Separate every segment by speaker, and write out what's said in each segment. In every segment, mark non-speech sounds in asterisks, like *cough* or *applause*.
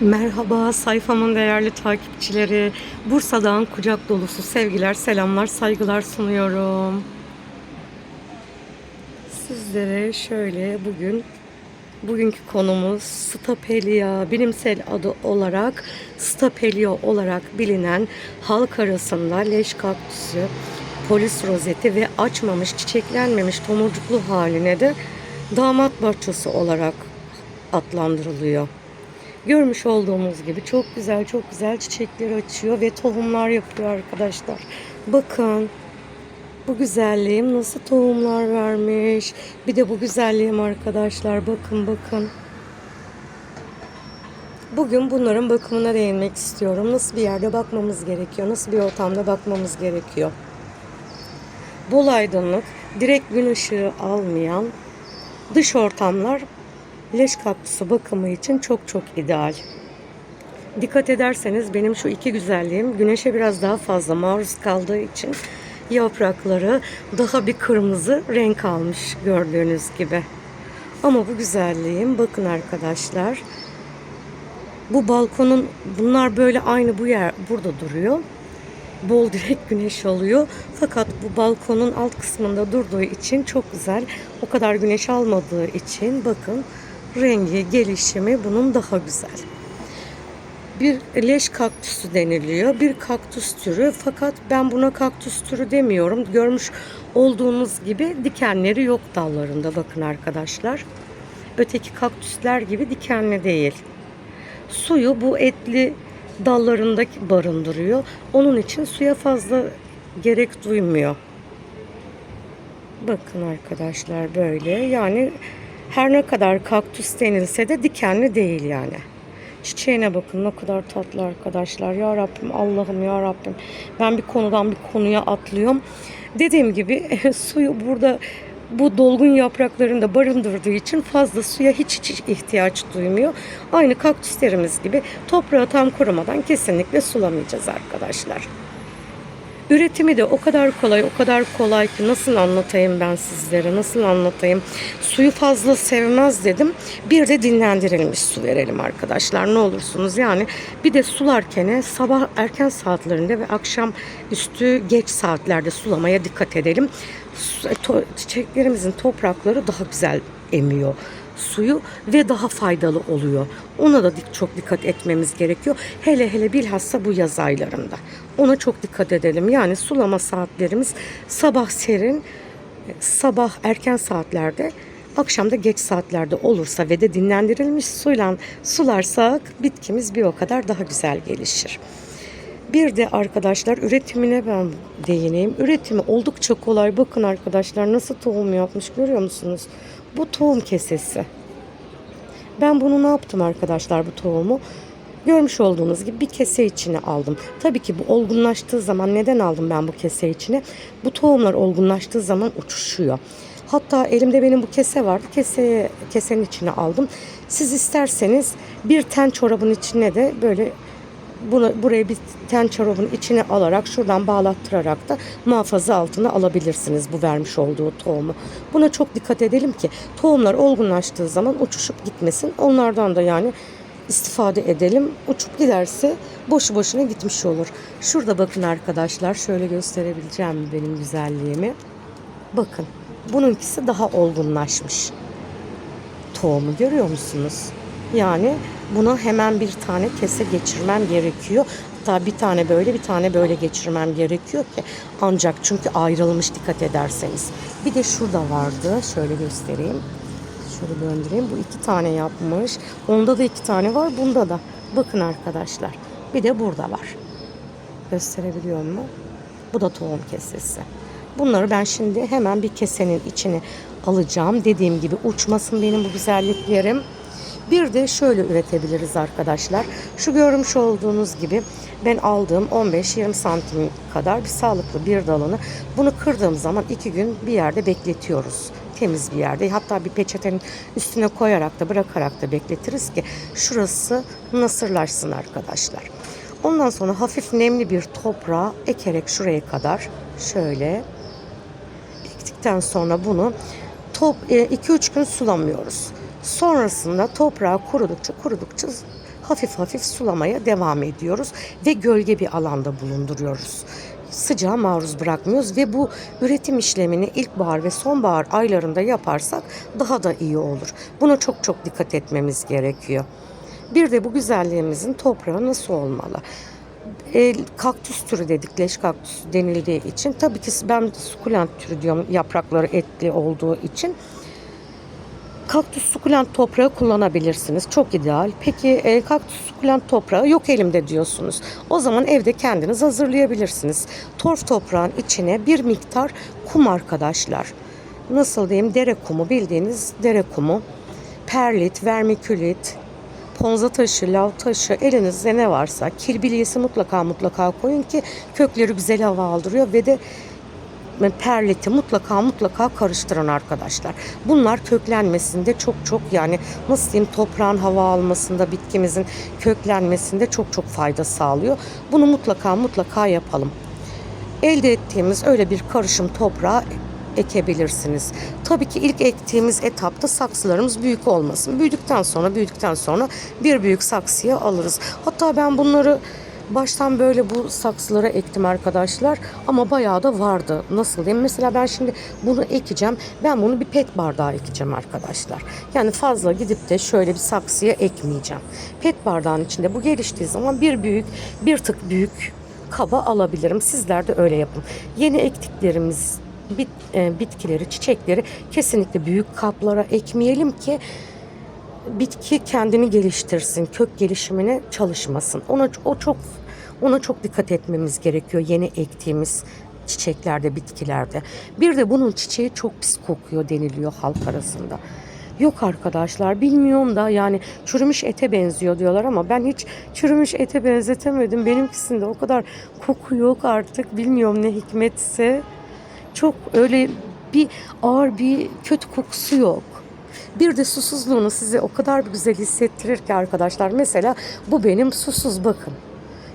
Speaker 1: Merhaba sayfamın değerli takipçileri. Bursa'dan kucak dolusu sevgiler, selamlar, saygılar sunuyorum. Sizlere şöyle bugün bugünkü konumuz Stapelia, bilimsel adı olarak Stapelia olarak bilinen halk arasında leş kaktüsü, polis rozeti ve açmamış, çiçeklenmemiş tomurcuklu haline de damat bahçesi olarak adlandırılıyor. Görmüş olduğumuz gibi çok güzel çok güzel çiçekler açıyor ve tohumlar yapıyor arkadaşlar. Bakın bu güzelliğim nasıl tohumlar vermiş. Bir de bu güzelliğim arkadaşlar bakın bakın. Bugün bunların bakımına değinmek istiyorum. Nasıl bir yerde bakmamız gerekiyor? Nasıl bir ortamda bakmamız gerekiyor? Bol aydınlık, direkt gün ışığı almayan dış ortamlar leş kaktüsü bakımı için çok çok ideal. Dikkat ederseniz benim şu iki güzelliğim güneşe biraz daha fazla maruz kaldığı için yaprakları daha bir kırmızı renk almış gördüğünüz gibi. Ama bu güzelliğim bakın arkadaşlar. Bu balkonun bunlar böyle aynı bu yer burada duruyor. Bol direkt güneş alıyor. Fakat bu balkonun alt kısmında durduğu için çok güzel. O kadar güneş almadığı için bakın rengi, gelişimi bunun daha güzel. Bir leş kaktüsü deniliyor. Bir kaktüs türü fakat ben buna kaktüs türü demiyorum. Görmüş olduğunuz gibi dikenleri yok dallarında bakın arkadaşlar. Öteki kaktüsler gibi dikenli değil. Suyu bu etli dallarındaki barındırıyor. Onun için suya fazla gerek duymuyor. Bakın arkadaşlar böyle yani her ne kadar kaktüs denilse de dikenli değil yani. Çiçeğine bakın ne kadar tatlı arkadaşlar. Ya Rabbim Allah'ım ya Rabbim. Ben bir konudan bir konuya atlıyorum. Dediğim gibi *laughs* suyu burada bu dolgun yapraklarında barındırdığı için fazla suya hiç, hiç ihtiyaç duymuyor. Aynı kaktüslerimiz gibi toprağı tam kurumadan kesinlikle sulamayacağız arkadaşlar. Üretimi de o kadar kolay, o kadar kolay ki nasıl anlatayım ben sizlere, nasıl anlatayım. Suyu fazla sevmez dedim. Bir de dinlendirilmiş su verelim arkadaşlar ne olursunuz. Yani bir de sularken sabah erken saatlerinde ve akşam üstü geç saatlerde sulamaya dikkat edelim. To- Çiçeklerimizin toprakları daha güzel emiyor suyu ve daha faydalı oluyor. Ona da çok dikkat etmemiz gerekiyor. Hele hele bilhassa bu yaz aylarında. Ona çok dikkat edelim. Yani sulama saatlerimiz sabah serin, sabah erken saatlerde, akşamda geç saatlerde olursa ve de dinlendirilmiş suyla sularsak bitkimiz bir o kadar daha güzel gelişir. Bir de arkadaşlar üretimine ben değineyim. Üretimi oldukça kolay. Bakın arkadaşlar nasıl tohum yapmış görüyor musunuz? Bu tohum kesesi. Ben bunu ne yaptım arkadaşlar bu tohumu? Görmüş olduğunuz gibi bir kese içine aldım. Tabii ki bu olgunlaştığı zaman neden aldım ben bu kese içine? Bu tohumlar olgunlaştığı zaman uçuşuyor. Hatta elimde benim bu kese vardı. Keseye, kesenin içine aldım. Siz isterseniz bir ten çorabın içine de böyle bunu buraya bir ten çorabın içine alarak şuradan bağlattırarak da muhafaza altına alabilirsiniz bu vermiş olduğu tohumu. Buna çok dikkat edelim ki tohumlar olgunlaştığı zaman uçuşup gitmesin. Onlardan da yani istifade edelim. Uçup giderse boşu boşuna gitmiş olur. Şurada bakın arkadaşlar şöyle gösterebileceğim benim güzelliğimi. Bakın bununkisi daha olgunlaşmış tohumu görüyor musunuz? Yani buna hemen bir tane kese geçirmem gerekiyor. Hatta bir tane böyle bir tane böyle geçirmem gerekiyor ki ancak çünkü ayrılmış dikkat ederseniz. Bir de şurada vardı. Şöyle göstereyim. Şöyle döndüreyim. Bu iki tane yapmış. Onda da iki tane var. Bunda da. Bakın arkadaşlar. Bir de burada var. Gösterebiliyor mu? Bu da tohum kesesi. Bunları ben şimdi hemen bir kesenin içine alacağım. Dediğim gibi uçmasın benim bu güzelliklerim. Bir de şöyle üretebiliriz arkadaşlar. Şu görmüş olduğunuz gibi ben aldığım 15-20 santim kadar bir sağlıklı bir dalını bunu kırdığım zaman iki gün bir yerde bekletiyoruz. Temiz bir yerde. Hatta bir peçetenin üstüne koyarak da bırakarak da bekletiriz ki şurası nasırlaşsın arkadaşlar. Ondan sonra hafif nemli bir toprağa ekerek şuraya kadar şöyle ektikten sonra bunu top 2-3 gün sulamıyoruz. Sonrasında toprağı kurudukça kurudukça hafif hafif sulamaya devam ediyoruz ve gölge bir alanda bulunduruyoruz. Sıcağa maruz bırakmıyoruz ve bu üretim işlemini ilkbahar ve sonbahar aylarında yaparsak daha da iyi olur. Buna çok çok dikkat etmemiz gerekiyor. Bir de bu güzelliğimizin toprağı nasıl olmalı? E, kaktüs türü dedik, leş kaktüsü denildiği için. Tabii ki ben sukulent türü diyorum yaprakları etli olduğu için. Kaktüs sukulent toprağı kullanabilirsiniz. Çok ideal. Peki e, kaktüs sukulent toprağı yok elimde diyorsunuz. O zaman evde kendiniz hazırlayabilirsiniz. Torf toprağın içine bir miktar kum arkadaşlar. Nasıl diyeyim? Dere kumu bildiğiniz dere kumu. Perlit, vermikülit, ponza taşı, lav taşı elinizde ne varsa kirbiliyesi mutlaka mutlaka koyun ki kökleri güzel hava aldırıyor ve de perliti mutlaka mutlaka karıştırın arkadaşlar. Bunlar köklenmesinde çok çok yani nasıl diyeyim toprağın hava almasında bitkimizin köklenmesinde çok çok fayda sağlıyor. Bunu mutlaka mutlaka yapalım. Elde ettiğimiz öyle bir karışım toprağa ekebilirsiniz. Tabii ki ilk ektiğimiz etapta saksılarımız büyük olmasın. Büyüdükten sonra büyüdükten sonra bir büyük saksıya alırız. Hatta ben bunları baştan böyle bu saksılara ektim arkadaşlar ama bayağı da vardı. Nasıl diyeyim? Mesela ben şimdi bunu ekeceğim. Ben bunu bir pet bardağa ekeceğim arkadaşlar. Yani fazla gidip de şöyle bir saksıya ekmeyeceğim. Pet bardağın içinde bu geliştiği zaman bir büyük, bir tık büyük kaba alabilirim. Sizler de öyle yapın. Yeni ektiklerimiz bit, e, bitkileri, çiçekleri kesinlikle büyük kaplara ekmeyelim ki bitki kendini geliştirsin, kök gelişimine çalışmasın. Ona o çok ona çok dikkat etmemiz gerekiyor yeni ektiğimiz çiçeklerde, bitkilerde. Bir de bunun çiçeği çok pis kokuyor deniliyor halk arasında. Yok arkadaşlar bilmiyorum da yani çürümüş ete benziyor diyorlar ama ben hiç çürümüş ete benzetemedim. Benimkisinde o kadar koku yok artık bilmiyorum ne hikmetse. Çok öyle bir ağır bir kötü kokusu yok. Bir de susuzluğunu size o kadar güzel hissettirir ki arkadaşlar. Mesela bu benim susuz bakın.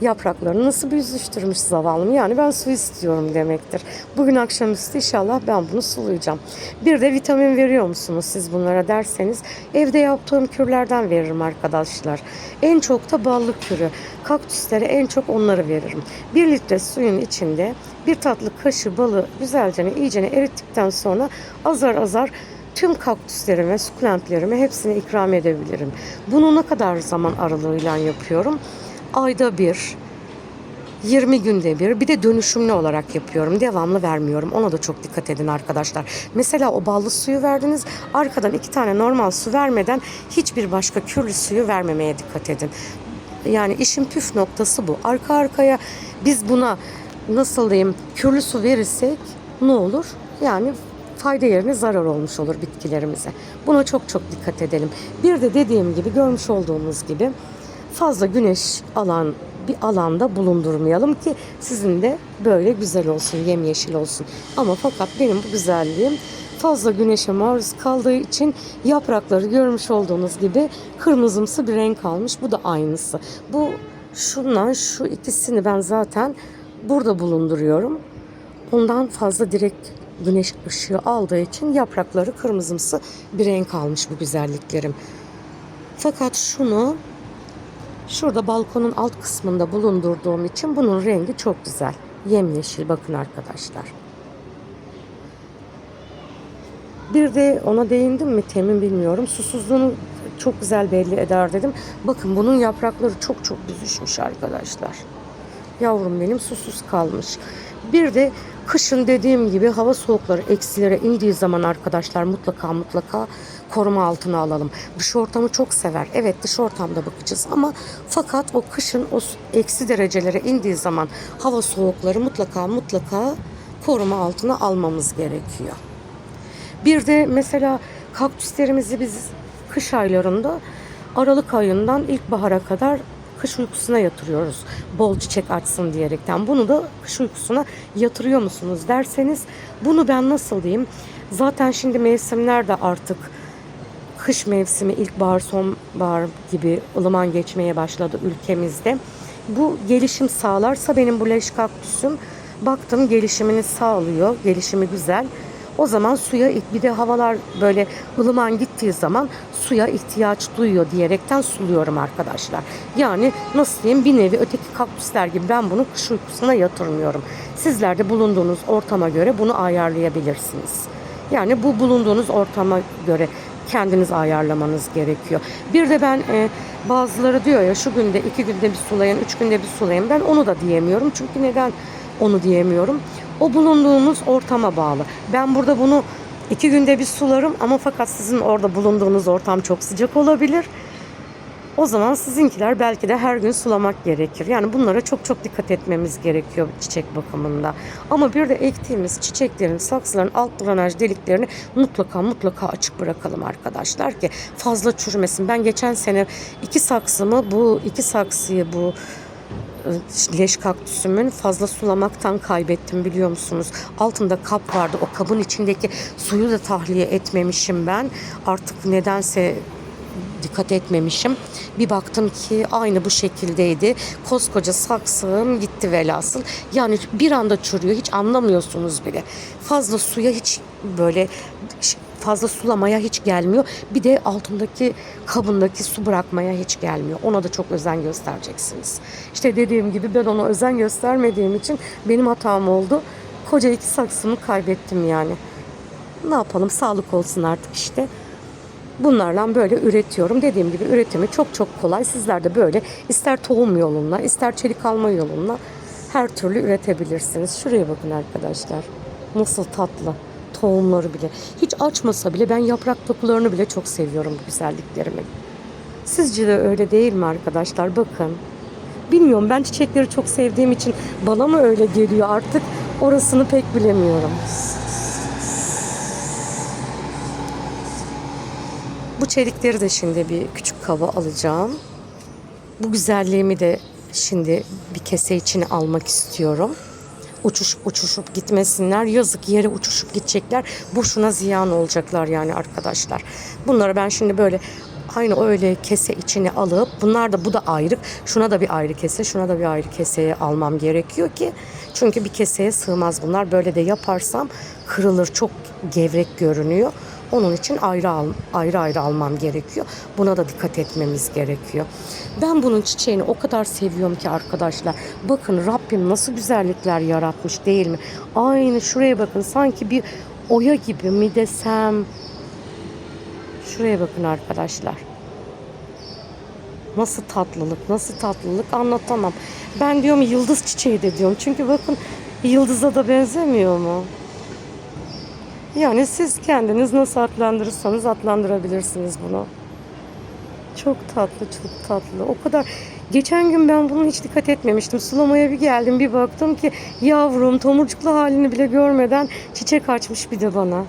Speaker 1: Yapraklarını nasıl büzüştürmüş zavallım. Yani ben su istiyorum demektir. Bugün akşamüstü inşallah ben bunu sulayacağım. Bir de vitamin veriyor musunuz siz bunlara derseniz evde yaptığım kürlerden veririm arkadaşlar. En çok da ballı kürü. Kaktüslere en çok onları veririm. Bir litre suyun içinde bir tatlı kaşığı balı güzelce iyicene erittikten sonra azar azar tüm kaktüslerime, sukulentlerime hepsini ikram edebilirim. Bunu ne kadar zaman aralığıyla yapıyorum? Ayda bir, 20 günde bir bir de dönüşümlü olarak yapıyorum. Devamlı vermiyorum. Ona da çok dikkat edin arkadaşlar. Mesela o ballı suyu verdiniz. Arkadan iki tane normal su vermeden hiçbir başka kürlü suyu vermemeye dikkat edin. Yani işin püf noktası bu. Arka arkaya biz buna nasıl diyeyim kürlü su verirsek ne olur? Yani fayda yerine zarar olmuş olur bitkilerimize. Buna çok çok dikkat edelim. Bir de dediğim gibi görmüş olduğunuz gibi fazla güneş alan bir alanda bulundurmayalım ki sizin de böyle güzel olsun, yemyeşil olsun. Ama fakat benim bu güzelliğim fazla güneşe maruz kaldığı için yaprakları görmüş olduğunuz gibi kırmızımsı bir renk almış. Bu da aynısı. Bu şundan şu ikisini ben zaten burada bulunduruyorum. Ondan fazla direkt güneş ışığı aldığı için yaprakları kırmızımsı bir renk almış bu güzelliklerim. Fakat şunu şurada balkonun alt kısmında bulundurduğum için bunun rengi çok güzel. Yemyeşil bakın arkadaşlar. Bir de ona değindim mi temin bilmiyorum. Susuzluğunu çok güzel belli eder dedim. Bakın bunun yaprakları çok çok büzüşmüş arkadaşlar. Yavrum benim susuz kalmış. Bir de kışın dediğim gibi hava soğukları eksilere indiği zaman arkadaşlar mutlaka mutlaka koruma altına alalım. Dış ortamı çok sever. Evet dış ortamda bakacağız ama fakat o kışın o eksi derecelere indiği zaman hava soğukları mutlaka mutlaka koruma altına almamız gerekiyor. Bir de mesela kaktüslerimizi biz kış aylarında Aralık ayından ilkbahara kadar kış uykusuna yatırıyoruz. Bol çiçek açsın diyerekten. Bunu da kış uykusuna yatırıyor musunuz derseniz bunu ben nasıl diyeyim? Zaten şimdi mevsimler de artık kış mevsimi, ilkbahar, sonbahar gibi ılıman geçmeye başladı ülkemizde. Bu gelişim sağlarsa benim bu leş kaktüsüm baktım gelişimini sağlıyor. Gelişimi güzel. O zaman suya bir de havalar böyle ılıman gittiği zaman suya ihtiyaç duyuyor diyerekten suluyorum arkadaşlar. Yani nasıl diyeyim bir nevi öteki kaktüsler gibi ben bunu kış uykusuna yatırmıyorum. Sizler de bulunduğunuz ortama göre bunu ayarlayabilirsiniz. Yani bu bulunduğunuz ortama göre kendiniz ayarlamanız gerekiyor. Bir de ben e, bazıları diyor ya şu günde iki günde bir sulayın, üç günde bir sulayın. Ben onu da diyemiyorum. Çünkü neden onu diyemiyorum? O bulunduğunuz ortama bağlı. Ben burada bunu iki günde bir sularım ama fakat sizin orada bulunduğunuz ortam çok sıcak olabilir. O zaman sizinkiler belki de her gün sulamak gerekir. Yani bunlara çok çok dikkat etmemiz gerekiyor çiçek bakımında. Ama bir de ektiğimiz çiçeklerin, saksıların alt drenaj deliklerini mutlaka mutlaka açık bırakalım arkadaşlar ki fazla çürümesin. Ben geçen sene iki saksımı bu iki saksıyı bu leş kaktüsümün fazla sulamaktan kaybettim biliyor musunuz? Altında kap vardı. O kabın içindeki suyu da tahliye etmemişim ben. Artık nedense dikkat etmemişim. Bir baktım ki aynı bu şekildeydi. Koskoca saksım gitti velhasıl. Yani bir anda çürüyor. Hiç anlamıyorsunuz bile. Fazla suya hiç böyle fazla sulamaya hiç gelmiyor. Bir de altındaki kabındaki su bırakmaya hiç gelmiyor. Ona da çok özen göstereceksiniz. İşte dediğim gibi ben ona özen göstermediğim için benim hatam oldu. Koca iki saksımı kaybettim yani. Ne yapalım sağlık olsun artık işte. Bunlarla böyle üretiyorum. Dediğim gibi üretimi çok çok kolay. Sizler de böyle ister tohum yoluna, ister çelik alma yoluna her türlü üretebilirsiniz. Şuraya bakın arkadaşlar. Nasıl tatlı. Tohumları bile. Hiç açmasa bile ben yaprak dokularını bile çok seviyorum bu güzelliklerimi. Sizce de öyle değil mi arkadaşlar? Bakın. Bilmiyorum ben çiçekleri çok sevdiğim için bana mı öyle geliyor artık orasını pek bilemiyorum. Bu çelikleri de şimdi bir küçük kava alacağım. Bu güzelliğimi de şimdi bir kese içine almak istiyorum. Uçuş uçuşup gitmesinler. Yazık yere uçuşup gidecekler. Boşuna ziyan olacaklar yani arkadaşlar. Bunları ben şimdi böyle aynı öyle kese içine alıp bunlar da bu da ayrı. Şuna da bir ayrı kese, şuna da bir ayrı keseye almam gerekiyor ki çünkü bir keseye sığmaz bunlar. Böyle de yaparsam kırılır. Çok gevrek görünüyor. Onun için ayrı al, ayrı ayrı almam gerekiyor. Buna da dikkat etmemiz gerekiyor. Ben bunun çiçeğini o kadar seviyorum ki arkadaşlar. Bakın Rabbim nasıl güzellikler yaratmış değil mi? Aynı şuraya bakın sanki bir oya gibi mi desem. Şuraya bakın arkadaşlar. Nasıl tatlılık, nasıl tatlılık anlatamam. Ben diyorum yıldız çiçeği de diyorum. Çünkü bakın yıldıza da benzemiyor mu? Yani siz kendiniz nasıl adlandırırsanız adlandırabilirsiniz bunu. Çok tatlı, çok tatlı. O kadar Geçen gün ben bunu hiç dikkat etmemiştim. Sulamaya bir geldim bir baktım ki yavrum tomurcuklu halini bile görmeden çiçek açmış bir de bana.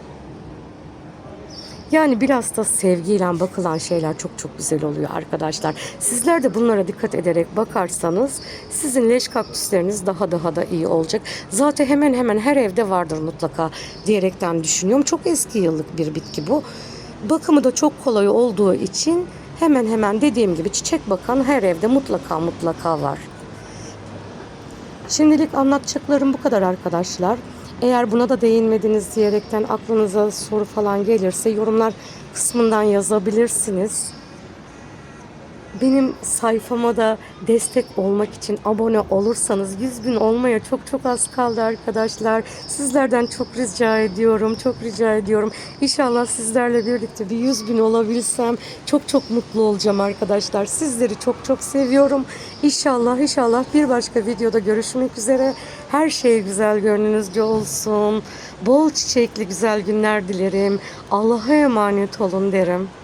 Speaker 1: Yani biraz da sevgiyle bakılan şeyler çok çok güzel oluyor arkadaşlar. Sizler de bunlara dikkat ederek bakarsanız sizin leş kaktüsleriniz daha daha da iyi olacak. Zaten hemen hemen her evde vardır mutlaka diyerekten düşünüyorum. Çok eski yıllık bir bitki bu. Bakımı da çok kolay olduğu için hemen hemen dediğim gibi çiçek bakan her evde mutlaka mutlaka var. Şimdilik anlatacaklarım bu kadar arkadaşlar. Eğer buna da değinmediniz diyerekten aklınıza soru falan gelirse yorumlar kısmından yazabilirsiniz. Benim sayfama da destek olmak için abone olursanız 100 bin olmaya çok çok az kaldı arkadaşlar. Sizlerden çok rica ediyorum, çok rica ediyorum. İnşallah sizlerle birlikte bir 100 bin olabilsem çok çok mutlu olacağım arkadaşlar. Sizleri çok çok seviyorum. İnşallah inşallah bir başka videoda görüşmek üzere. Her şey güzel gönlünüzce olsun. Bol çiçekli güzel günler dilerim. Allah'a emanet olun derim.